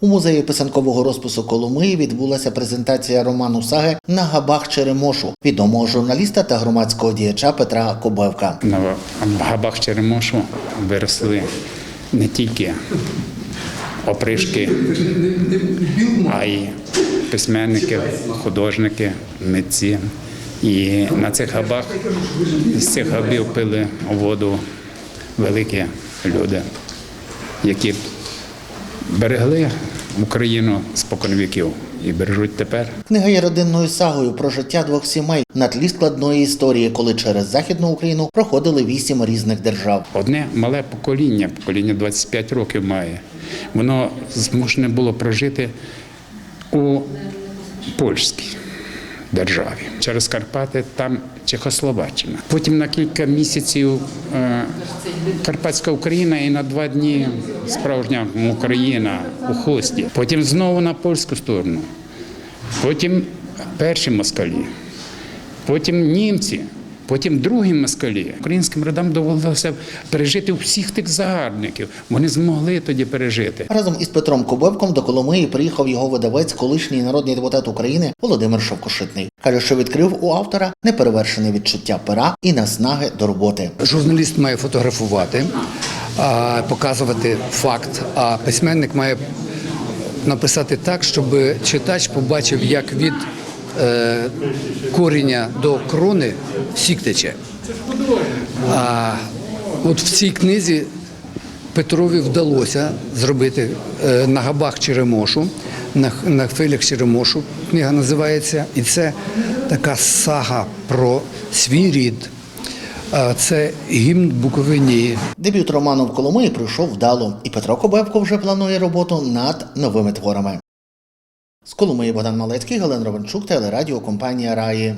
У музеї писанкового розпису Коломиї відбулася презентація роману саги на габах Черемошу відомого журналіста та громадського діяча Петра Кобевка. На габах Черемошу виросли не тільки опришки, а й письменники, художники, митці. І на цих габах з цих габів пили воду великі люди, які берегли Україну споконвіків і бережуть тепер. Книга є родинною сагою про життя двох сімей на тлі складної історії, коли через західну Україну проходили вісім різних держав. Одне мале покоління, покоління 25 років має. Воно змушене було прожити у польській державі. Через Карпати там Чехословаччина. Потім на кілька місяців е, Карпатська Україна і на два дні справжня Україна у хості. Потім знову на польську сторону. Потім перші москалі потім німці, потім другі москалі. Українським родам довелося пережити всіх тих загарбників. Вони змогли тоді пережити. Разом із Петром Кобевком до Коломиї приїхав його видавець, колишній народний депутат України Володимир Шовкошитний. Каже, що відкрив у автора неперевершене відчуття пера і наснаги до роботи. Журналіст має фотографувати, показувати факт, а письменник має написати так, щоб читач побачив, як від коріння до крони сік тече. А от в цій книзі Петрові вдалося зробити е, на габах Черемошу, на, на хвилях Черемошу. Книга називається, і це така сага про свій рід. Це гімн Буковині. Дебют роману в Коломиї пройшов вдало, і Петро Кобевко вже планує роботу над новими творами. З Коломиї Богдан Малецький, Галина Ровенчук, телерадіокомпанія Раї.